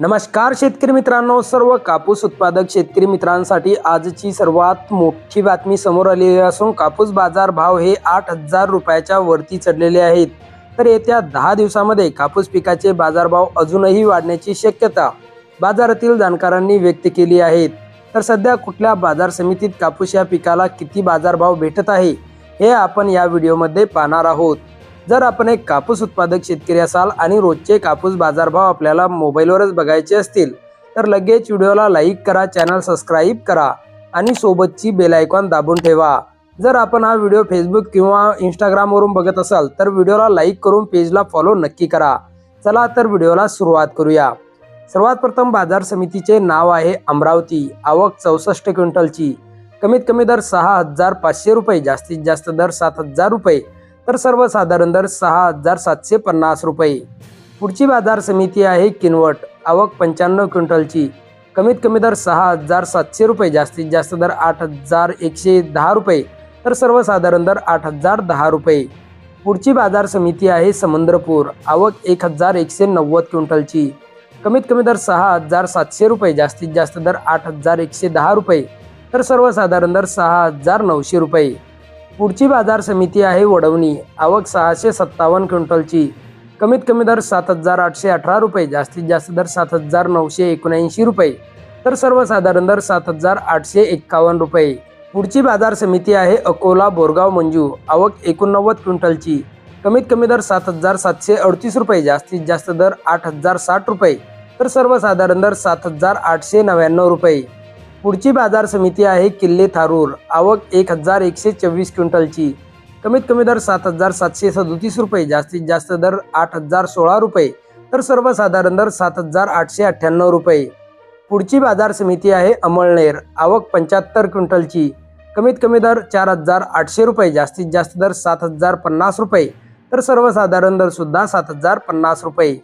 नमस्कार शेतकरी मित्रांनो सर्व कापूस उत्पादक शेतकरी मित्रांसाठी आजची सर्वात मोठी बातमी समोर आलेली असून कापूस बाजार भाव हे आठ हजार रुपयाच्या वरती चढलेले आहेत. तर येत्या दहा दिवसामध्ये कापूस पिकाचे बाजारभाव अजूनही वाढण्याची शक्यता बाजारातील जाणकारांनी व्यक्त केली आहेत तर सध्या कुठल्या बाजार समितीत कापूस या पिकाला किती बाजारभाव भेटत आहे हे आपण या व्हिडिओमध्ये पाहणार आहोत. जर आपण एक कापूस उत्पादक शेतकरी असाल आणि रोजचे कापूस बाजारभाव आपल्याला मोबाईलवरच बघायचे असतील तर लगेच व्हिडिओला लाईक करा चॅनल सबस्क्राईब करा आणि सोबतची बेल आयकॉन दाबून ठेवा. जर आपण हा व्हिडिओ फेसबुक किंवा इंस्टाग्रामवरून बघत असाल तर व्हिडिओला लाईक करून पेजला फॉलो नक्की करा. चला तर व्हिडिओला सुरुवात करूया. सर्वात प्रथम बाजार समितीचे नाव आहे अमरावती आवक चौसष्ट क्विंटलची. कमीत कमी दर सहा हजार पाचशे रुपये जास्तीत जास्त दर सात हजार रुपये. तर सर्वसाधारण दर सहा हजार सातशे पन्नास रुपये. पुढची बाजार समिती आहे किनवट. आवक पंच्याण्णव क्विंटलची. कमीत कमी दर सहा हजार सातशे रुपये. जास्तीत जास्त दर आठ हजार एकशे दहा रुपये. तर सर्वसाधारण दर आठ हजार दहा रुपये. पुढची बाजार समिती आहे समुद्रपूर. आवक एक हजार एकशे नव्वद क्विंटलची. कमीत कमी दर सहा हजार सातशे रुपये. जास्तीत जास्त दर आठ हजार एकशे दहा रुपये. तर सर्वसाधारण दर सहा हजार नऊशे रुपये. पुढची बाजार समिती आहे वडवणी. आवक सहाशे सत्तावन्न क्विंटलची. कमीत कमी दर सात हजार आठशे अठरा रुपये जास्तीत जास्त दर सात हजार नऊशे एकोणऐंशी रुपये तर सर्वसाधारण दर सात हजार आठशे एक्कावन्न रुपये. पुढची बाजार समिती आहे अकोला बोरगाव मंजू. आवक एकोणनव्वद क्विंटलची. कमीत कमी दर सात हजार सातशे अडतीस रुपये जास्तीत जास्त दर आठ हजार साठ रुपये तर सर्वसाधारण दर सात हजार आठशे नव्याण्णव रुपये. पुढची बाजार समिती आहे किल्ले थारूर. आवक एक हजार एकशे चोवीस क्विंटलची. कमीत कमी दर सात हजार सातशे सदोतीस रुपये जास्तीत जास्त दर आठ हजार सोळा रुपये तर सर्वसाधारण दर सात हजार आठशे अठ्ठ्याण्णव रुपये. पुढची बाजार समिती आहे अमळनेर. आवक पंच्याहत्तर क्विंटलची. कमीत कमी दर चार हजार आठशे रुपये जास्तीत जास्त दर सात हजार पन्नास रुपये तर सर्वसाधारण दर सुद्धा सात हजार पन्नास रुपये.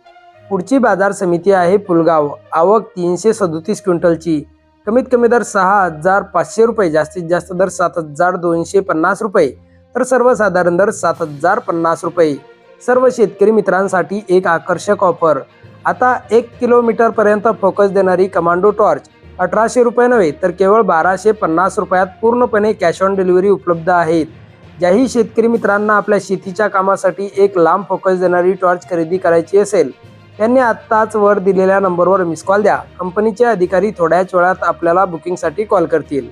पुढची बाजार समिती आहे पुलगाव आवक तीनशे सदोतीस क्विंटलची. कमीत कमी दर सहा हजार पाचशे रुपये जास्तीत जास्त दर सात हजार दोनशे पन्नास रुपये. तर सर्वसाधारण दर सात हजार पन्नास रुपये. सर्व शेतकरी मित्रांसाठी एक आकर्षक ऑफर. आता एक किलोमीटरपर्यंत फोकस देणारी कमांडो टॉर्च अठराशे रुपये नव्हे तर केवळ बाराशे पन्नास रुपयात पूर्णपणे कॅश ऑन डिलिव्हरी उपलब्ध आहेत. ज्याही शेतकरी मित्रांना आपल्या शेतीच्या कामासाठी एक लांब फोकस देणारी टॉर्च खरेदी करायची असेल त्यांनी आत्ताच वर दिलेल्या नंबरवर मिस कॉल द्या. कंपनीचे अधिकारी थोड्याच वेळात आपल्याला बुकिंगसाठी कॉल करतील.